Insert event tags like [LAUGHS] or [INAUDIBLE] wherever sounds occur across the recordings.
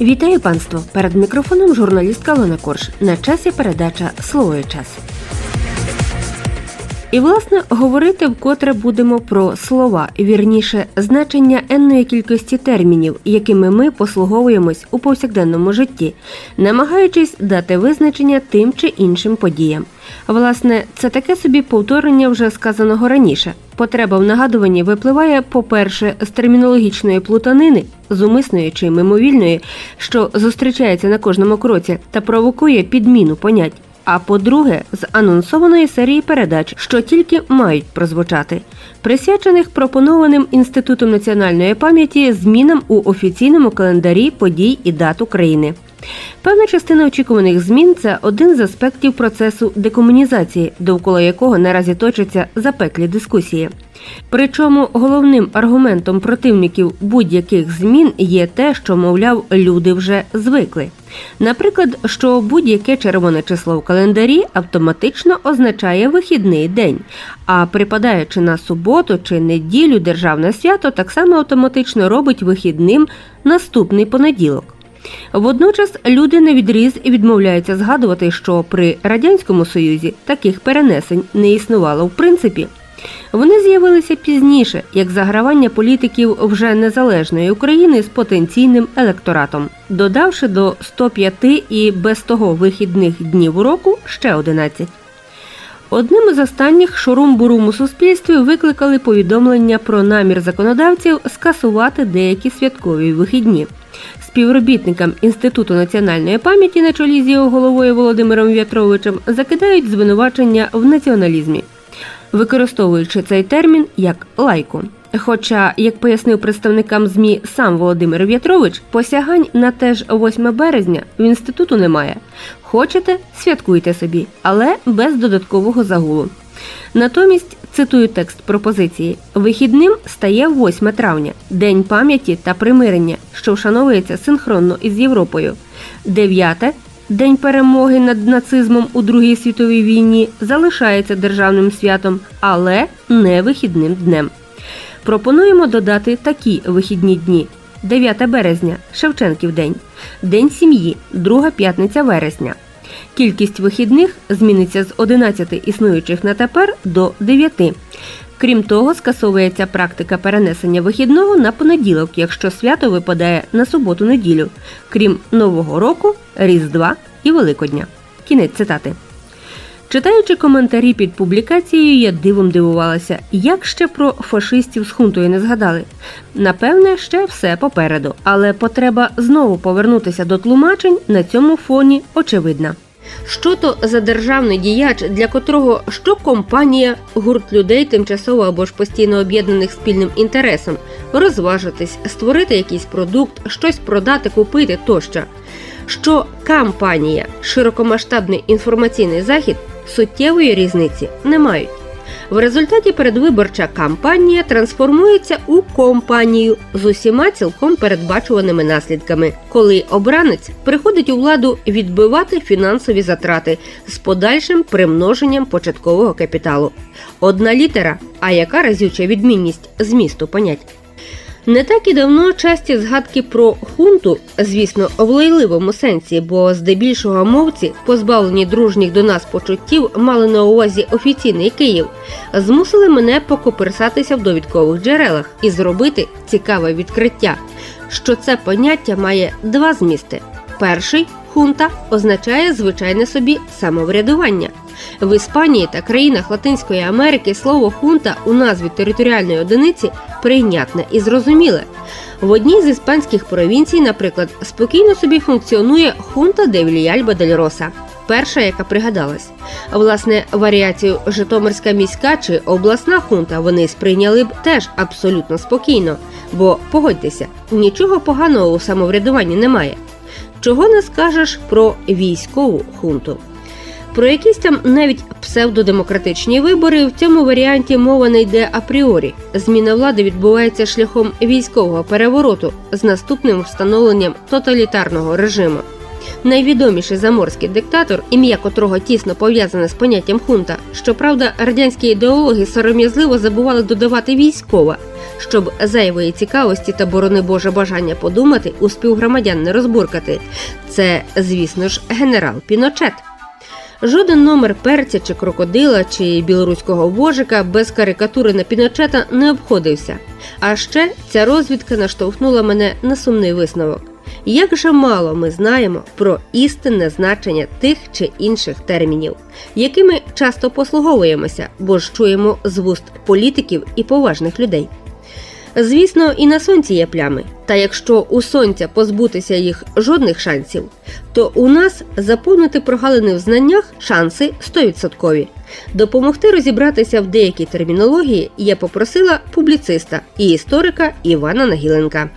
Вітаю панство! Перед мікрофоном журналістка Олена Корж. На часі передача Слово і час. І власне говорити вкотре будемо про слова, вірніше, значення енної кількості термінів, якими ми послуговуємось у повсякденному житті, намагаючись дати визначення тим чи іншим подіям. Власне, це таке собі повторення вже сказаного раніше. Потреба в нагадуванні випливає, по-перше, з термінологічної плутанини, з умисної чи мимовільної, що зустрічається на кожному кроці та провокує підміну понять. А по-друге, з анонсованої серії передач, що тільки мають прозвучати, присвячених пропонованим інститутом національної пам'яті змінам у офіційному календарі подій і дат України. Певна частина очікуваних змін це один з аспектів процесу декомунізації, довкола якого наразі точаться запеклі дискусії. Причому головним аргументом противників будь-яких змін є те, що, мовляв, люди вже звикли. Наприклад, що будь-яке червоне число в календарі автоматично означає вихідний день, а припадаючи на суботу чи неділю державне свято так само автоматично робить вихідним наступний понеділок. Водночас люди на відріз відмовляються згадувати, що при радянському союзі таких перенесень не існувало в принципі. Вони з'явилися пізніше, як загравання політиків вже незалежної України з потенційним електоратом, додавши до 105 і без того вихідних днів року ще 11. Одним із останніх шурум-бурум у суспільстві викликали повідомлення про намір законодавців скасувати деякі святкові вихідні. Співробітникам Інституту національної пам'яті на чолі з його головою Володимиром В'ятровичем закидають звинувачення в націоналізмі, використовуючи цей термін як лайку. Хоча, як пояснив представникам ЗМІ сам Володимир В'ятрович, посягань на те ж 8 березня в інституту немає. Хочете, святкуйте собі, але без додаткового загулу. Натомість цитую текст пропозиції: вихідним стає 8 травня, День пам'яті та примирення, що вшановується синхронно із Європою. 9 День перемоги над нацизмом у Другій світовій війні залишається державним святом, але не вихідним днем. Пропонуємо додати такі вихідні дні: 9 березня Шевченків день, День сім'ї, друга п'ятниця вересня. Кількість вихідних зміниться з 11 існуючих на тепер до 9. Крім того, скасовується практика перенесення вихідного на понеділок, якщо свято випадає на суботу-неділю, крім Нового року, Різдва і Великодня. Кінець цитати. Читаючи коментарі під публікацією, я дивом дивувалася, як ще про фашистів з хунтою не згадали. Напевне, ще все попереду, але потреба знову повернутися до тлумачень на цьому фоні очевидна. Що то за державний діяч, для котрого що компанія, гурт людей, тимчасово або ж постійно об'єднаних спільним інтересом, розважитись, створити якийсь продукт, щось продати, купити тощо. Що кампанія, широкомасштабний інформаційний захід суттєвої різниці не мають. В результаті передвиборча кампанія трансформується у компанію з усіма цілком передбачуваними наслідками, коли обранець приходить у владу відбивати фінансові затрати з подальшим примноженням початкового капіталу. Одна літера, а яка разюча відмінність змісту понять. Не так і давно часті згадки про хунту, звісно, в лайливому сенсі, бо здебільшого мовці, позбавлені дружніх до нас почуттів, мали на увазі офіційний Київ, змусили мене покоперсатися в довідкових джерелах і зробити цікаве відкриття, що це поняття має два змісти. Перший хунта означає звичайне собі самоврядування. В Іспанії та країнах Латинської Америки слово хунта у назві територіальної одиниці прийнятне і зрозуміле. В одній з іспанських провінцій, наприклад, спокійно собі функціонує хунта де Вільяльба дель. Перша, яка пригадалась. Власне, варіацію Житомирська міська чи обласна хунта вони сприйняли б теж абсолютно спокійно, бо погодьтеся, нічого поганого у самоврядуванні немає. Чого не скажеш про військову хунту? Про якісь там навіть псевдодемократичні вибори в цьому варіанті мова не йде апріорі. Зміна влади відбувається шляхом військового перевороту з наступним встановленням тоталітарного режиму. Найвідоміший заморський диктатор, ім'я котрого тісно пов'язане з поняттям хунта, щоправда, радянські ідеологи сором'язливо забували додавати військова, щоб зайвої цікавості та борони Боже бажання подумати у співгромадян не розбуркати. Це, звісно ж, генерал Піночет. Жоден номер перця чи крокодила чи білоруського вожика без карикатури на Піночета не обходився. А ще ця розвідка наштовхнула мене на сумний висновок. Як же мало ми знаємо про істинне значення тих чи інших термінів, якими часто послуговуємося, бо ж чуємо з вуст політиків і поважних людей. Звісно, і на сонці є плями. Та якщо у сонця позбутися їх жодних шансів, то у нас заповнити прогалини в знаннях шанси 100%. Допомогти розібратися в деякій термінології я попросила публіциста і історика Івана Нагіленка.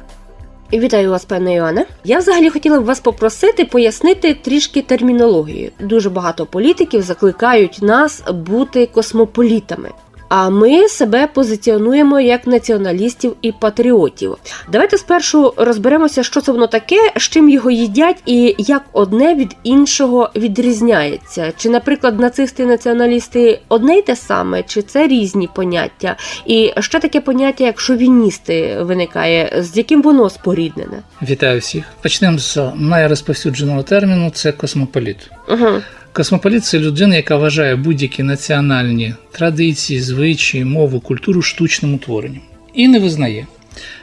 Вітаю вас, пане Іоанне. Я взагалі хотіла б вас попросити пояснити трішки термінологію. Дуже багато політиків закликають нас бути космополітами. А ми себе позиціонуємо як націоналістів і патріотів. Давайте спершу розберемося, що це воно таке, з чим його їдять, і як одне від іншого відрізняється. Чи, наприклад, нацисти і націоналісти одне й те саме, чи це різні поняття? І ще таке поняття, як шовіністи, виникає, з яким воно споріднене? Вітаю всіх. Почнемо з найрозповсюдженого терміну це космополіт. Угу. Космополіт це людина, яка вважає будь-які національні традиції, звичаї, мову, культуру штучним утворенням і не визнає.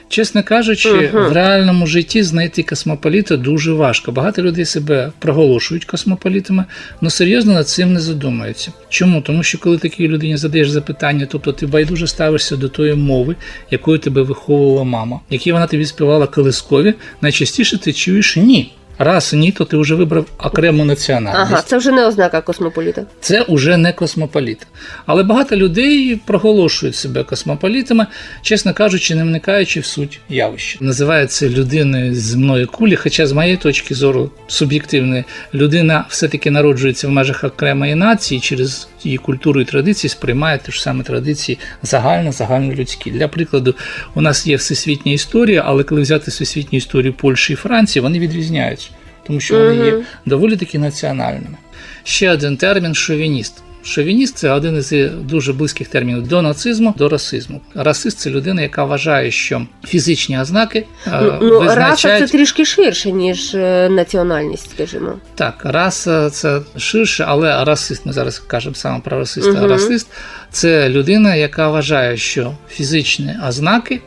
Чесно кажучи, Мгм. в реальному житті знайти космополіта дуже важко. Багато людей себе проголошують космополітами, але серйозно над цим не задумаються. Чому? Тому що коли такій людині задаєш запитання, тобто ти байдуже ставишся до тої мови, якою тебе виховувала мама, які вона тобі співала колискові, найчастіше ти чуєш ні. Раз ні, то ти вже вибрав окрему національність. Ага, це вже не ознака космополіта. Це вже не космополіт. Але багато людей проголошують себе космополітами, чесно кажучи, не вникаючи в суть явища. Називається людини з земної кулі, хоча, з моєї точки зору, суб'єктивної, людина все-таки народжується в межах окремої нації, через її культуру і традиції сприймає ті ж саме традиції загально, загальнолюдські. Для прикладу, у нас є всесвітня історія, але коли взяти всесвітню історію Польщі і Франції, вони відрізняються, тому що вони є доволі таки національними. Ще один термін шовініст. Шовініст це один із дуже близьких термінів до нацизму, до расизму. Расист це людина, яка вважає, що фізичні ознаки е, Ну, ну раса це трішки ширше, ніж е, національність, скажімо. так. Раса це ширше, але расист. Ми зараз кажемо саме про расиста. Мгм. Расист це людина, яка вважає, що фізичні ознаки,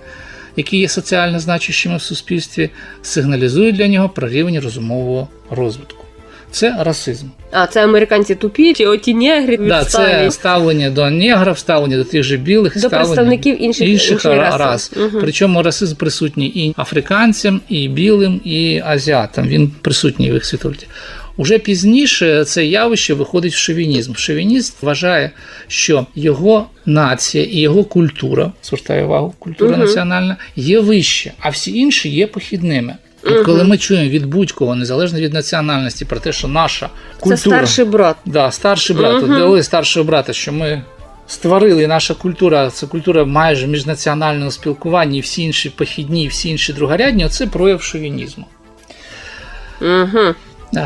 які є соціально значущими в суспільстві, сигналізують для нього про рівень розумового розвитку. Це расизм. А це американці тупі, чи оті негри Да, це ставлення до негрів, ставлення до тих же білих, до ставлення представників інших, інших раси. рас. Мгм. Причому расизм присутній і африканцям, і білим, і азіатам. Він присутній в їх світогляді. Уже пізніше це явище виходить в шовінізм. Шовініст вважає, що його нація і його культура, звертаю увагу, культура Мгм. національна, є вище, а всі інші є похідними. Мгм. коли ми чуємо від будь-кого, незалежно від національності, про те, що наша культура. Це старший брат. Да, старший брат. От Дали старшого брата, що ми створили і наша культура, це культура майже міжнаціонального спілкування, і всі інші похідні, і всі інші другорядні, це прояв шовінізму. Угу.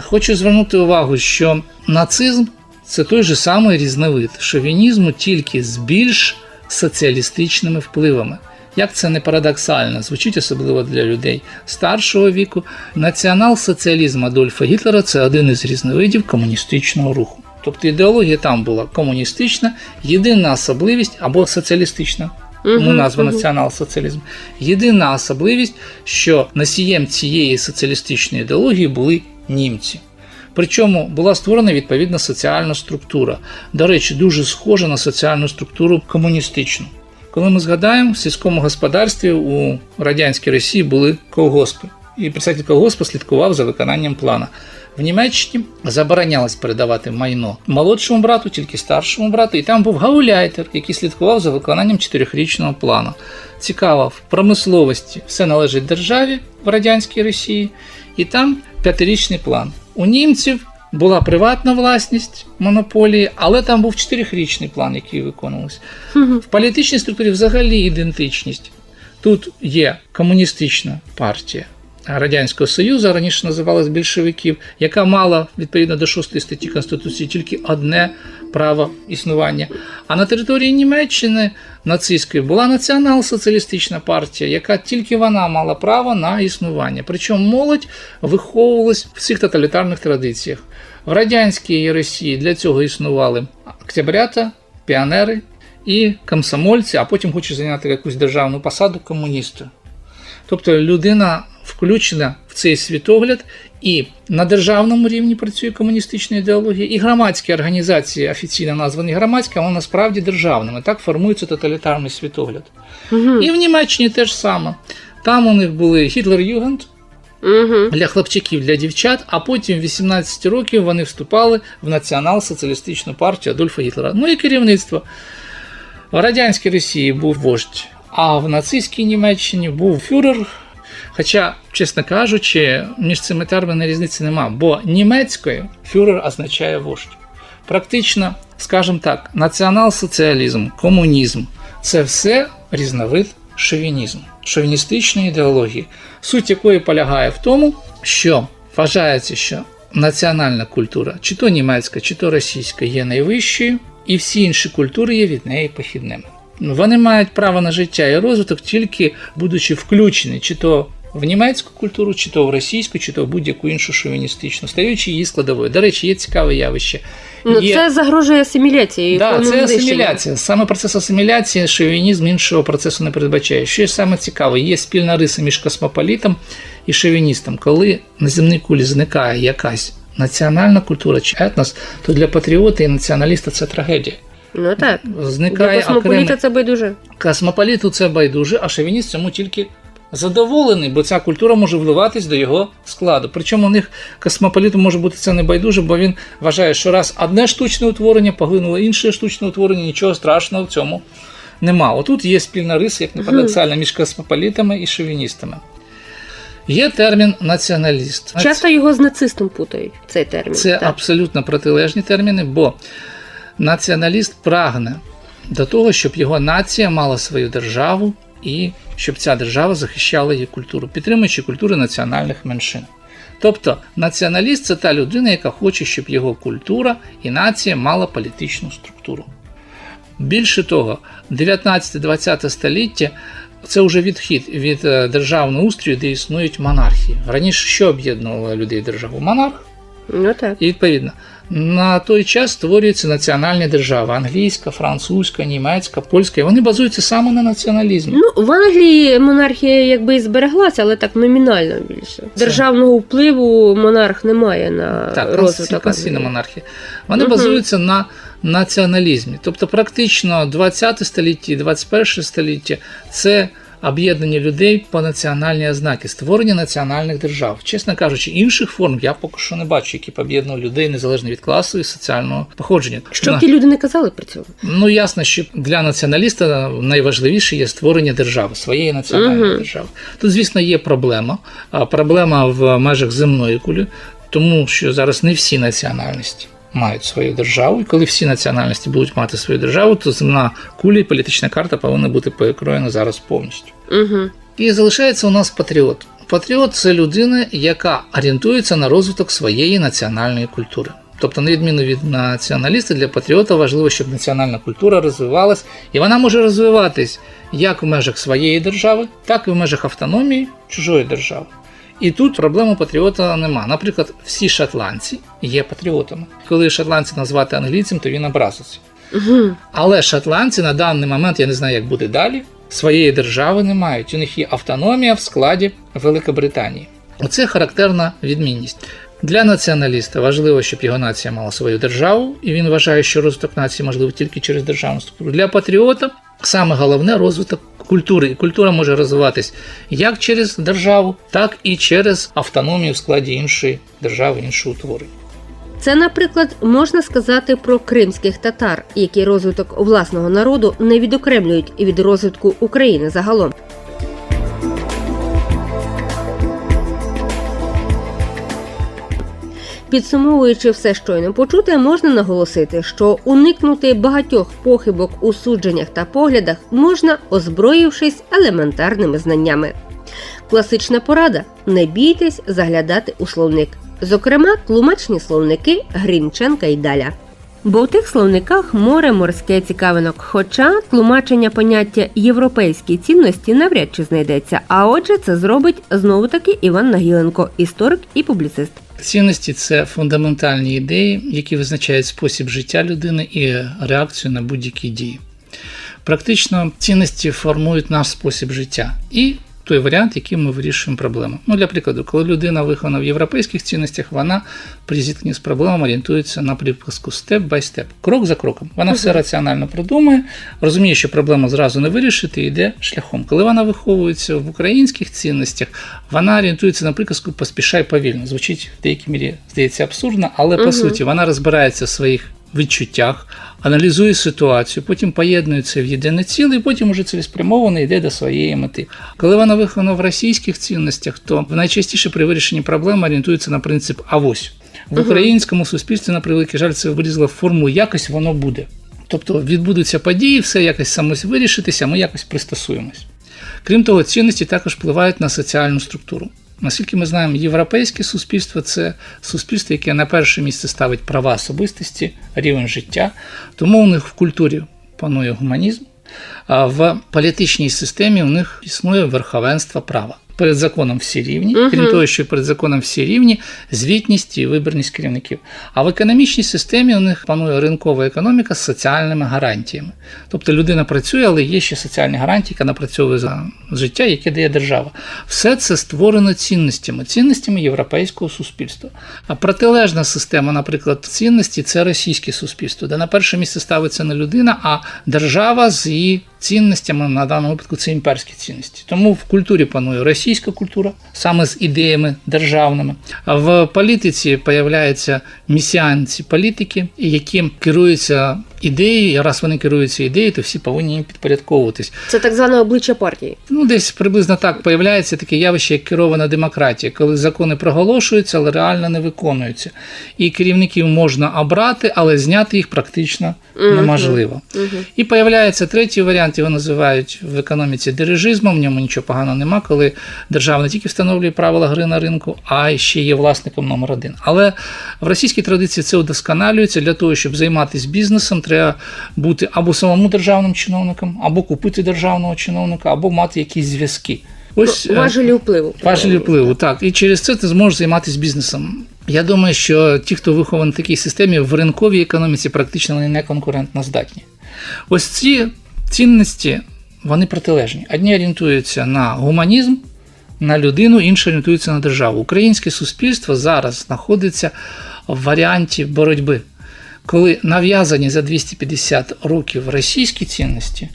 Хочу звернути увагу, що нацизм це той же самий різновид шовінізму, тільки з більш соціалістичними впливами. Як це не парадоксально, звучить особливо для людей старшого віку. Націонал-соціалізм Адольфа Гітлера це один із різновидів комуністичного руху. Тобто ідеологія там була комуністична, єдина особливість або соціалістична. Тому назва націонал-соціалізм. Єдина особливість, що носієм цієї соціалістичної ідеології були німці. Причому була створена відповідна соціальна структура. До речі, дуже схожа на соціальну структуру комуністичну. Коли ми згадаємо, в сільському господарстві у радянській Росії були колгоспи, і представник колгоспу слідкував за виконанням плана. В Німеччині заборонялось передавати майно молодшому брату, тільки старшому брату, і там був гауляйтер, який слідкував за виконанням чотирьохрічного плану. Цікаво, в промисловості все належить державі в радянській Росії, і там п'ятирічний план. У німців була приватна власність монополії, але там був чотирирічний план, який виконувався. В політичній структурі взагалі ідентичність. Тут є комуністична партія Радянського Союзу, раніше називалась більшовиків, яка мала відповідно до 6 статті Конституції тільки одне право існування. А на території Німеччини нацистської була націонал-соціалістична партія, яка тільки вона мала право на існування. Причому молодь виховувалась в цих тоталітарних традиціях. В радянській Росії для цього існували октябрята, піонери і комсомольці, а потім хочуть зайняти якусь державну посаду комуністи. Тобто людина включена в цей світогляд, і на державному рівні працює комуністична ідеологія, і громадські організації, офіційно названі громадські, вони насправді державними. Так формується тоталітарний світогляд. Угу. І в Німеччині теж саме. Там у них були Гітлер-Югенд Угу. для хлопчиків, для дівчат, а потім в 18 років вони вступали в націонал-соціалістичну партію Адольфа Гітлера. Ну і керівництво. В радянській Росії був вождь, а в нацистській Німеччині був фюрер. Хоча, чесно кажучи, між цими термінами різниці нема, бо німецькою фюрер означає вождь. Практично, скажімо так, націонал-соціалізм, комунізм це все різновид шовінізму, шовіністичної ідеології, суть якої полягає в тому, що вважається, що національна культура, чи то німецька, чи то російська, є найвищою, і всі інші культури є від неї похідними. Вони мають право на життя і розвиток тільки будучи включені, чи то в німецьку культуру, чи то в російську, чи то в будь-яку іншу шовіністичну, стаючи її складовою. До речі, є цікаве явище. Ну, Є- це загрожує асиміляцією. Да, це асиміляція. Саме процес асиміляції, шовінізм іншого процесу не передбачає. Що є саме цікаве, є спільна риса між космополітом і шовіністом. Коли на земній кулі зникає якась національна культура чи етнос, то для патріота і націоналіста це трагедія. Ну так. Для Зникає космополіта окремий це байдуже. космополіту це байдуже, а шовініст цьому тільки задоволений, бо ця культура може вливатись до його складу. Причому у них космополіту може бути це не байдуже, бо він вважає, що раз одне штучне утворення поглинуло інше штучне утворення, нічого страшного в цьому нема. Отут є спільна риса, як не парадоксально, між космополітами і шовіністами. Є термін націоналіст. Часто його з нацистом путають, цей термін. Це так. абсолютно протилежні терміни, бо націоналіст прагне до того, щоб його нація мала свою державу і щоб ця держава захищала її культуру, підтримуючи культури національних меншин. Тобто націоналіст це та людина, яка хоче, щоб його культура і нація мала політичну структуру. Більше того, 19-20 століття це вже відхід від е, державного устрою, де існують монархії. Раніше що об'єднувало людей державу? Монарх. Ну так. І відповідно на той час створюються національні держави: англійська, французька, німецька, польська. І вони базуються саме на націоналізмі. Ну, в Англії монархія якби і збереглася, але так номінально більше. Державного впливу монарх не має на Так, розвиток. конституційна монархія. Вони Мгм. базуються на націоналізмі. Тобто, практично 20 століття і 21 століття це об'єднання людей по національні ознаки, створення національних держав. Чесно кажучи, інших форм я поки що не бачу, які б об'єднували людей незалежно від класу і соціального походження. На- ті люди не казали при цьому. Ну, ясно, що для націоналіста найважливіше є створення держави, своєї національної Мгм. держави. Тут, звісно, є проблема. Проблема в межах земної кулі, тому що зараз не всі національності мають свою державу. І коли всі національності будуть мати свою державу, то земна куля і політична карта повинна бути перекроєна зараз повністю. Угу. І залишається у нас патріот. Патріот це людина, яка орієнтується на розвиток своєї національної культури. Тобто, на відміну від націоналіста, для патріота важливо, щоб національна культура розвивалась, і вона може розвиватись як в межах своєї держави, так і в межах автономії чужої держави. І тут проблеми патріота нема. Наприклад, всі шотландці є патріотами. Коли шотландця назвати англійцем, то він образиться. Угу. Але шотландці на даний момент, я не знаю, як буде далі, своєї держави не мають. У них є автономія в складі Великобританії. Оце характерна відмінність. Для націоналіста важливо, щоб його нація мала свою державу, і він вважає, що розвиток нації можливий тільки через державну структуру. Для патріота саме головне розвиток культури. І культура може розвиватись як через державу, так і через автономію в складі іншої держави, іншого утворення. Це, наприклад, можна сказати про кримських татар, які розвиток власного народу не відокремлюють від розвитку України загалом. Підсумовуючи все щойно почуте, можна наголосити, що уникнути багатьох похибок у судженнях та поглядах можна, озброївшись елементарними знаннями. Класична порада: не бійтесь заглядати у словник. Зокрема, тлумачні словники Грінченка і Даля. Бо в тих словниках море морське цікавинок, хоча тлумачення поняття європейські цінності навряд чи знайдеться. А отже, це зробить знову таки Іван Нагіленко, історик і публіцист. Цінності це фундаментальні ідеї, які визначають спосіб життя людини і реакцію на будь-які дії. Практично цінності формують наш спосіб життя і той варіант, яким ми вирішуємо проблему. Ну, для прикладу, коли людина вихована в європейських цінностях, вона при зіткненні з проблемами орієнтується на приписку степ бай степ, крок за кроком. Вона все раціонально продумує, розуміє, що проблему зразу не вирішити, і йде шляхом. Коли вона виховується в українських цінностях, вона орієнтується на приказку поспішай повільно. Звучить в деякій мірі, здається, абсурдно, але по суті вона розбирається в своїх відчуттях, аналізує ситуацію, потім поєднує це в єдине ціле, і потім уже цілеспрямовано йде до своєї мети. Коли вона вихована в російських цінностях, то найчастіше при вирішенні проблем орієнтується на принцип авось. В українському суспільстві, на превеликий жаль, це вилізло в форму якось воно буде. Тобто відбудуться події, все якось самось вирішитися, ми якось пристосуємось. Крім того, цінності також впливають на соціальну структуру. Наскільки ми знаємо, європейське суспільство це суспільство, яке на перше місце ставить права особистості, рівень життя. Тому у них в культурі панує гуманізм, а в політичній системі у них існує верховенство права. Перед законом всі рівні, Мгм. крім того, що перед законом всі рівні, звітність і вибірність керівників. А в економічній системі у них панує ринкова економіка з соціальними гарантіями. Тобто людина працює, але є ще соціальні гарантії, яка напрацьовує за життя, яке дає держава. Все це створено цінностями, цінностями європейського суспільства. А протилежна система, наприклад, цінності це російське суспільство, де на перше місце ставиться не людина, а держава з її цінностями, на даному випадку це імперські цінності. Тому в культурі панує російська культура, саме з ідеями державними. А в політиці появляються місіанці політики, які керуються ідеєю, і раз вони керуються ідеєю, то всі повинні їм підпорядковуватись. Це так зване обличчя партії. Ну, десь приблизно так появляється таке явище, як керована демократія, коли закони проголошуються, але реально не виконуються. І керівників можна обрати, але зняти їх практично Мгм. неможливо. Угу. І появляється третій варіант, його називають в економіці дирижизмом. В ньому нічого поганого нема, коли держава не тільки встановлює правила гри на ринку, а ще є власником номер один. Але в російській традиції це удосконалюється для того, щоб займатися бізнесом, треба бути або самому державним чиновником, або купити державного чиновника, або мати якісь зв'язки. Ось е, Важелі впливу. Важелі впливу, так. І через це ти зможеш займатися бізнесом. Я думаю, що ті, хто вихований в такій системі, в ринковій економіці практично вони не конкурентно здатні. Ось ці цінності, вони протилежні. Одні орієнтуються на гуманізм, на людину, інші орієнтуються на державу. Українське суспільство зараз знаходиться в варіанті боротьби. Коли нав'язані за 250 років російські цінності,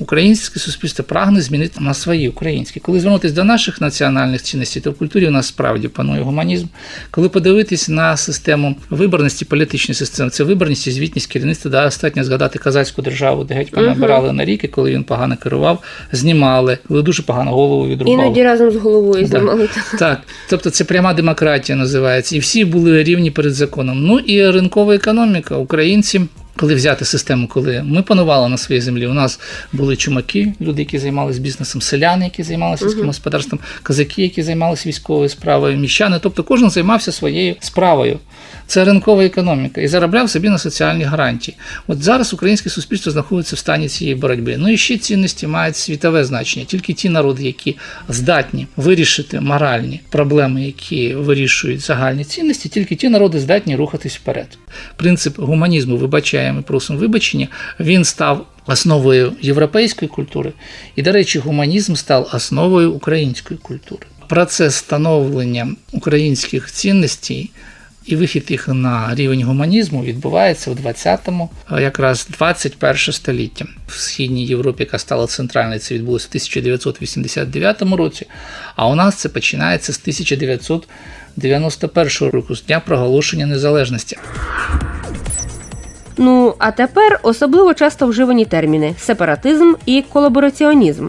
українське суспільство прагне змінити на свої українські. Коли звернутися до наших національних цінностей, то в культурі у нас справді панує гуманізм. Коли подивитись на систему виборності, політичної системи, це виборність і звітність керівництва, да, достатньо згадати казацьку державу, де Мгм. набирали на ріки, коли він погано керував, знімали, коли дуже погано голову відрубав. Іноді разом з головою Да. знімали. [LAUGHS] Так, тобто це пряма демократія називається, і всі були рівні перед законом. Ну і ринкова економіка. Українці, коли взяти систему, коли ми панували на своїй землі, у нас були чумаки, люди, які займалися бізнесом, селяни, які займалися сільським господарством, козаки, які займалися військовою справою, міщани. Тобто кожен займався своєю справою. Це ринкова економіка і заробляв собі на соціальні гарантії. От зараз українське суспільство знаходиться в стані цієї боротьби. Ну і ще цінності мають світове значення. Тільки ті народи, які здатні вирішити моральні проблеми, які вирішують загальні цінності, тільки ті народи здатні рухатись вперед. Принцип гуманізму, вибачаємо, і просимо вибачення, він став основою європейської культури, і, до речі, гуманізм став основою української культури. Процес становлення українських цінностей і вихід їх на рівень гуманізму відбувається в 20-му, а якраз 21 століття. В східній Європі, яка стала центральною, це відбулося в 1989 році. А у нас це починається з 1991 року, з дня проголошення незалежності. Ну а тепер особливо часто вживані терміни сепаратизм і колабораціонізм.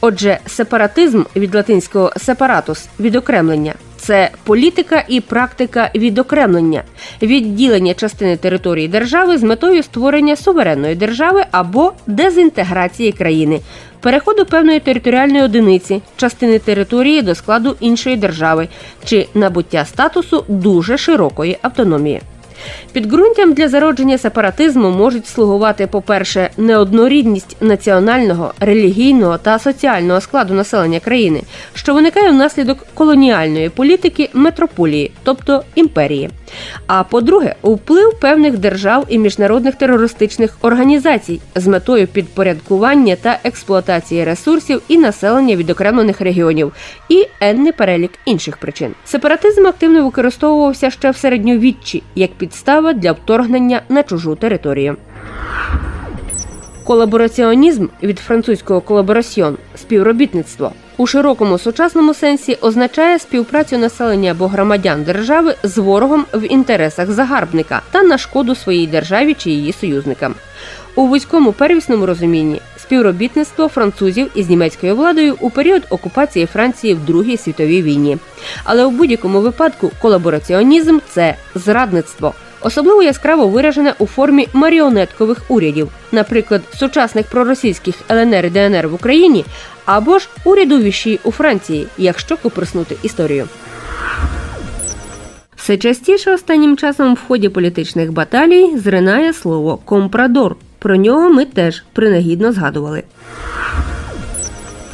Отже, сепаратизм від латинського сепаратус відокремлення це політика і практика відокремлення, відділення частини території держави з метою створення суверенної держави або дезінтеграції країни. переходу певної територіальної одиниці, частини території до складу іншої держави чи набуття статусу дуже широкої автономії. Підґрунтям для зародження сепаратизму можуть слугувати, по-перше, неоднорідність національного, релігійного та соціального складу населення країни, що виникає внаслідок колоніальної політики метрополії, тобто імперії. А по-друге, вплив певних держав і міжнародних терористичних організацій з метою підпорядкування та експлуатації ресурсів і населення відокремлених регіонів, і енний перелік інших причин. Сепаратизм активно використовувався ще в середньовіччі як підстава для вторгнення на чужу територію. Колабораціонізм від французького колаборасьйон співробітництво у широкому сучасному сенсі означає співпрацю населення або громадян держави з ворогом в інтересах загарбника та на шкоду своїй державі чи її союзникам. У вузькому первісному розумінні співробітництво французів із німецькою владою у період окупації Франції в Другій світовій війні. Але у будь-якому випадку колабораціонізм це зрадництво. Особливо яскраво виражене у формі маріонеткових урядів, наприклад, сучасних проросійських ЛНР і ДНР в Україні, або ж уряду віші у Франції, якщо коприснути історію. Все частіше останнім часом в ході політичних баталій зринає слово компрадор. Про нього ми теж принагідно згадували.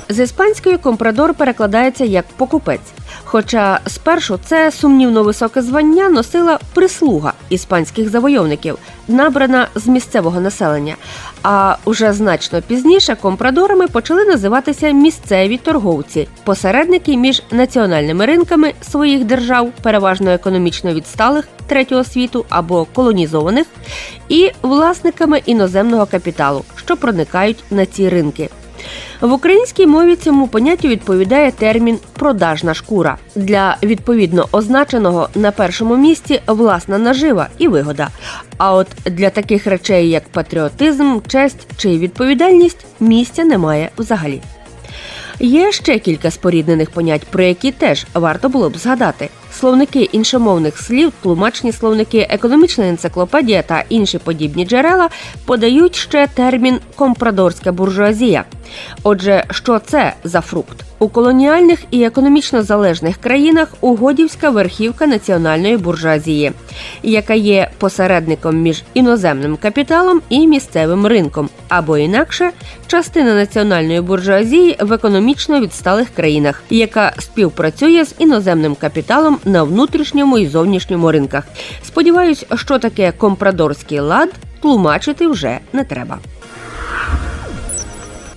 З іспанської компрадор перекладається як покупець. Хоча спершу це сумнівно високе звання носила прислуга іспанських завойовників, набрана з місцевого населення. А уже значно пізніше компрадорами почали називатися місцеві торговці, посередники між національними ринками своїх держав, переважно економічно відсталих третього світу або колонізованих, і власниками іноземного капіталу, що проникають на ці ринки. В українській мові цьому поняттю відповідає термін продажна шкура для відповідно означеного на першому місці власна нажива і вигода. А от для таких речей, як патріотизм, честь чи відповідальність, місця немає взагалі. Є ще кілька споріднених понять, про які теж варто було б згадати. Словники іншомовних слів, тлумачні словники, економічна енциклопедія та інші подібні джерела подають ще термін компрадорська буржуазія. Отже, що це за фрукт? У колоніальних і економічно залежних країнах угодівська верхівка національної буржуазії, яка є посередником між іноземним капіталом і місцевим ринком, або інакше частина національної буржуазії в економічно відсталих країнах, яка співпрацює з іноземним капіталом на внутрішньому і зовнішньому ринках. Сподіваюсь, що таке компрадорський лад тлумачити вже не треба.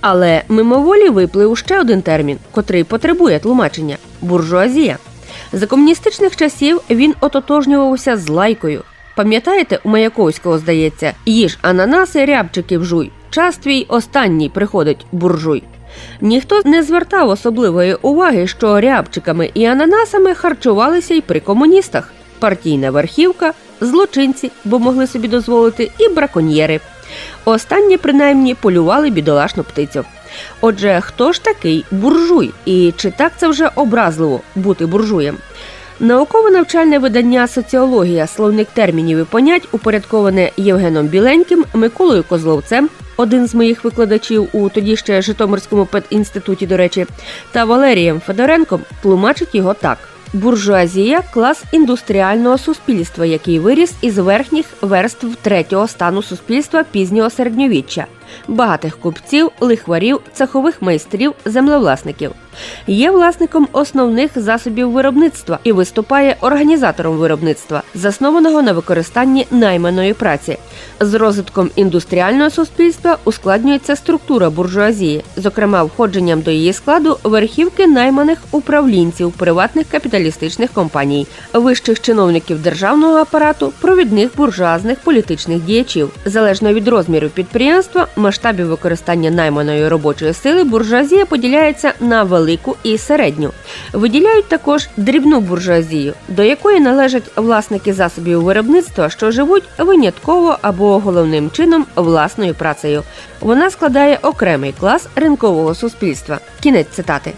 Але мимоволі виплив ще один термін, котрий потребує тлумачення буржуазія. За комуністичних часів він ототожнювався з лайкою. Пам'ятаєте, у Маяковського здається, їж ананаси, рябчиків жуй. Час твій останній приходить буржуй. Ніхто не звертав особливої уваги, що рябчиками і ананасами харчувалися й при комуністах. Партійна верхівка, злочинці, бо могли собі дозволити, і браконьєри. Останні, принаймні, полювали бідолашну птицю. Отже, хто ж такий буржуй? І чи так це вже образливо бути буржуєм? Науково-навчальне видання Соціологія, словник термінів і понять, упорядковане Євгеном Біленьким, Миколою Козловцем, один з моїх викладачів у тоді ще Житомирському педінституті, до речі, та Валерієм Федоренком, тлумачить його так. Буржуазія клас індустріального суспільства, який виріс із верхніх верств третього стану суспільства пізнього середньовіччя, багатих купців, лихварів, цехових майстрів, землевласників. Є власником основних засобів виробництва і виступає організатором виробництва, заснованого на використанні найманої праці. З розвитком індустріального суспільства ускладнюється структура буржуазії, зокрема входженням до її складу верхівки найманих управлінців приватних капіталістичних компаній, вищих чиновників державного апарату, провідних буржуазних політичних діячів. Залежно від розміру підприємства, масштабів використання найманої робочої сили, буржуазія поділяється на велику і середню. Виділяють також дрібну буржуазію, до якої належать власники засобів виробництва, що живуть винятково або головним чином власною працею. Вона складає окремий клас ринкового суспільства. Кінець цитати.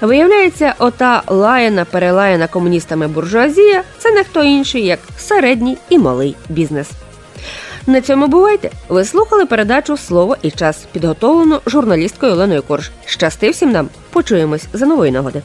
Виявляється, ота лаяна перелаяна комуністами буржуазія це не хто інший, як середній і малий бізнес. На цьому бувайте. Ви слухали передачу Слово і час, підготовлену журналісткою Оленою Корж. Щасти всім нам! Почуємось за нової нагоди.